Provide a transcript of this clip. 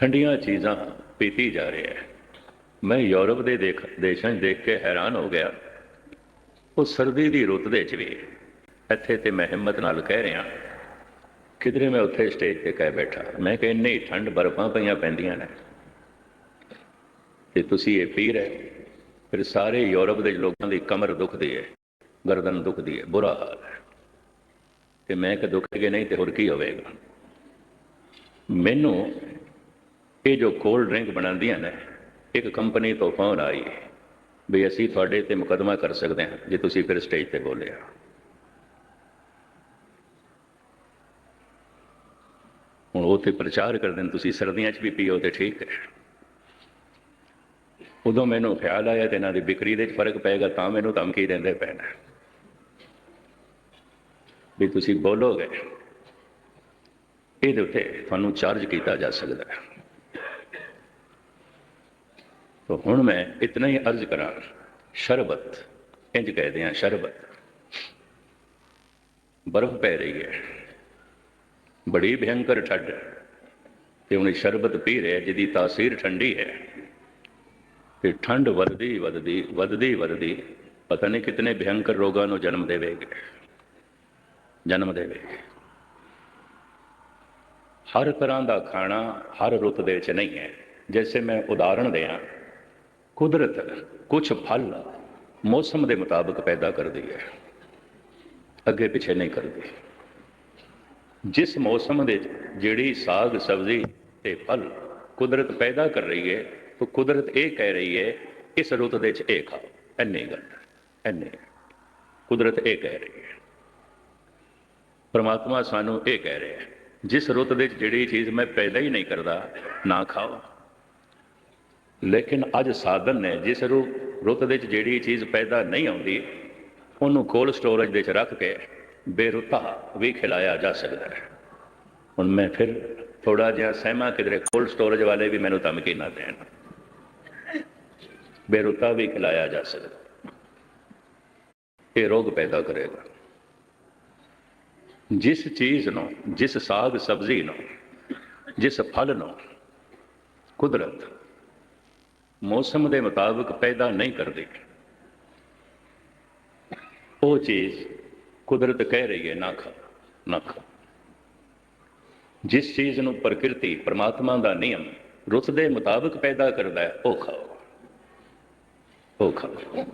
ਠੰਡੀਆਂ ਚੀਜ਼ਾਂ ਪੀਤੀ ਜਾ ਰਿਹਾ ਹੈ। ਮੈਂ ਯੂਰਪ ਦੇ ਦੇਖ ਦੇਸ਼ਾਂ 'ਚ ਦੇਖ ਕੇ ਹੈਰਾਨ ਹੋ ਗਿਆ। ਉਹ ਸਰਦੀ ਦੀ ਰੁੱਤ ਦੇ ਵਿੱਚ ਵੀ। ਇੱਥੇ ਤੇ ਮੈਂ ਹਿੰਮਤ ਨਾਲ ਕਹਿ ਰਿਹਾ, ਕਿਧਰੇ ਮੈਂ ਉੱਥੇ ਸਟੇਜ ਤੇ ਕਹਿ ਬੈਠਾ। ਮੈਂ ਕਿ ਇੰਨੀ ਠੰਡ ਬਰਫਾਂ ਪਈਆਂ ਪੈਂਦੀਆਂ ਨੇ। ਤੇ ਤੁਸੀਂ ਇਹ ਪੀ ਰਹੇ, ਫਿਰ ਸਾਰੇ ਯੂਰਪ ਦੇ ਲੋਕਾਂ ਦੀ ਕਮਰ ਦੁਖਦੀ ਹੈ, ਗਰਦਨ ਦੁਖਦੀ ਹੈ, ਬੁਰਾ ਹਾਲ ਹੈ। ਤੇ ਮੈਂ ਕਿ ਦੁਖੇਗੇ ਨਹੀਂ ਤੇ ਹੋਰ ਕੀ ਹੋਵੇਗਾ। ਮੈਨੂੰ ਇਹ ਜੋ ਕੋਲਡ ਡਰਿੰਕ ਬਣਾਉਂਦੀਆਂ ਨੇ, ਇੱਕ ਕੰਪਨੀ ਤੋਂ ਫੋਨ ਆਈ ਵੀ ਅਸੀਂ ਤੁਹਾਡੇ ਤੇ ਮੁਕਦਮਾ ਕਰ ਸਕਦੇ ਹਾਂ, ਜੇ ਤੁਸੀਂ ਫਿਰ ਸਟੇਜ ਤੇ ਬੋਲਿਆ ਹੁਣ ਉਹ ਤੇ ਪ੍ਰਚਾਰ ਕਰਦੇ ਨੇ, ਤੁਸੀਂ ਸਰਦੀਆਂ 'ਚ ਵੀ ਪੀਓ ਤੇ ਠੀਕ ਹੈ। ਉਦੋਂ ਮੈਨੂੰ ਖਿਆਲ ਆਇਆ ਤੇ ਇਹਨਾਂ ਦੀ ਵਿਕਰੀ ਦੇ 'ਚ ਫ਼ਰਕ ਪਏਗਾ, ਤਾਂ ਮੈਨੂੰ ਧਮਕੀ ਦਿੰਦੇ ਪਏ ਵੀ ਤੁਸੀਂ ਬੋਲੋਗੇ, ਇਹਦੇ ਉੱਤੇ ਤੁਹਾਨੂੰ ਚਾਰਜ ਕੀਤਾ ਜਾ ਸਕਦਾ ਹੈ। ਤਾਂ ਹੁਣ ਮੈਂ ਇਤਨਾ ਹੀ ਅਰਜ਼ ਕਰਾਂ, ਸ਼ਰਬਤ, ਇੰਜ ਕਹਦੇ ਆ ਸ਼ਰਬਤ। ਬਰਫ਼ ਪੈ ਰਹੀ ਹੈ, ਬੜੀ ਭਿਆਨਕ ਠੰਡ ਹੈ ਤੇ ਉਹਨੇ ਸ਼ਰਬਤ ਪੀ ਰਿਹਾ ਜਿਹਦੀ ਤਾਸੀਰ ਠੰਡੀ ਹੈ। ਤੇ ਠੰਡ ਵੱਧਦੀ ਵੱਧਦੀ ਵੱਧਦੀ ਵੱਧਦੀ, ਪਤਾ ਨਹੀਂ ਕਿਤਨੇ ਭਿਆਨਕ ਰੋਗਾਂ ਨੂੰ ਜਨਮ ਦੇਵੇਗੀ ਜਨਮ ਦੇਵੇਗੀ। ਹਰ ਤਰ੍ਹਾਂ ਦਾ ਖਾਣਾ ਹਰ ਰੁੱਤ ਦੇ ਵਿੱਚ ਨਹੀਂ ਹੈ। ਜੈਸੇ ਮੈਂ ਉਦਾਹਰਣ ਦਿਆਂ ਕੁਦਰਤ ਕੁਝ ਫਲ ਮੌਸਮ ਦੇ ਮੁਤਾਬਕ ਪੈਦਾ ਕਰਦੀ ਹੈ। ਅੱਗੇ ਪਿੱਛੇ ਨਹੀਂ ਕਰਦੀ। ਜਿਸ ਮੌਸਮ ਦੇ ਜਿਹੜੀ ਸਾਗ, ਸਬਜ਼ੀ ਤੇ ਫਲ ਕੁਦਰਤ ਪੈਦਾ ਕਰ ਰਹੀ ਹੈ ਤਾਂ ਕੁਦਰਤ ਇਹ ਕਹਿ ਰਹੀ ਹੈ, ਇਸ ਰੁੱਤ ਦੇ ਵਿੱਚ ਇਹ ਖਾਓ ਐਨੇ ਗੱਲ ਐਨੇ ਕੁਦਰਤ ਇਹ ਕਹਿ ਰਹੀ ਹੈ। ਪਰਮਾਤਮਾ ਸਾਨੂੰ ਇਹ ਕਹਿ ਰਿਹਾ ਜਿਸ ਰੁੱਤ ਦੇ ਜਿਹੜੀ ਚੀਜ਼ ਮੈਂ ਪੈਦਾ ਹੀ ਨਹੀਂ ਕਰਦਾ, ਨਾ ਖਾਓ। ਲੇਕਿਨ ਅੱਜ ਸਾਧਨ ਨੇ, ਜਿਸ ਰੂ, ਰੁੱਤ ਦੇ ਵਿੱਚ ਜਿਹੜੀ ਚੀਜ਼ ਪੈਦਾ ਨਹੀਂ ਆਉਂਦੀ, ਉਹਨੂੰ ਕੋਲਡ ਸਟੋਰੇਜ ਦੇ ਵਿੱਚ ਰੱਖ ਕੇ ਬੇਰੁੱਤਾ ਵੀ ਖਿਲਾਇਆ ਜਾ ਸਕਦਾ ਹੈ। ਹੁਣ ਮੈਂ ਫਿਰ ਥੋੜਾ ਜਿਹਾ ਸਹਿਮਾ ਕਿਧਰੇ ਕੋਲਡ ਸਟੋਰੇਜ ਵਾਲੇ ਵੀ ਮੈਨੂੰ ਧਮਕੀ ਨਾ ਦੇਣ। ਬੇਰੁੱਤਾ ਵੀ ਖਿਲਾਇਆ ਜਾ ਸਕਦਾ। ਇਹ ਰੋਗ ਪੈਦਾ ਕਰੇਗਾ। ਜਿਸ ਚੀਜ਼ ਨੂੰ, ਜਿਸ ਸਾਗ ਸਬਜ਼ੀ ਨੂੰ, ਜਿਸ ਫਲ ਨੂੰ ਕੁਦਰਤ ਮੌਸਮ ਦੇ ਮੁਤਾਬਕ ਪੈਦਾ ਨਹੀਂ ਕਰਦੀ। ਉਹ ਚੀਜ਼ ਕੁਦਰਤ ਕਹਿ ਰਹੀ ਹੈ, ਨਾ ਖਾ ਨਾ ਖਾ। ਜਿਸ ਚੀਜ਼ ਨੂੰ ਪ੍ਰਕਿਰਤੀ, ਪ੍ਰਮਾਤਮਾ ਦਾ ਨਿਯਮ, ਰੁੱਤ ਦੇ ਮੁਤਾਬਕ ਪੈਦਾ ਕਰਦਾ ਹੈ, ਉਹ ਖਾਓ। ਉਹ ਖਾਓ।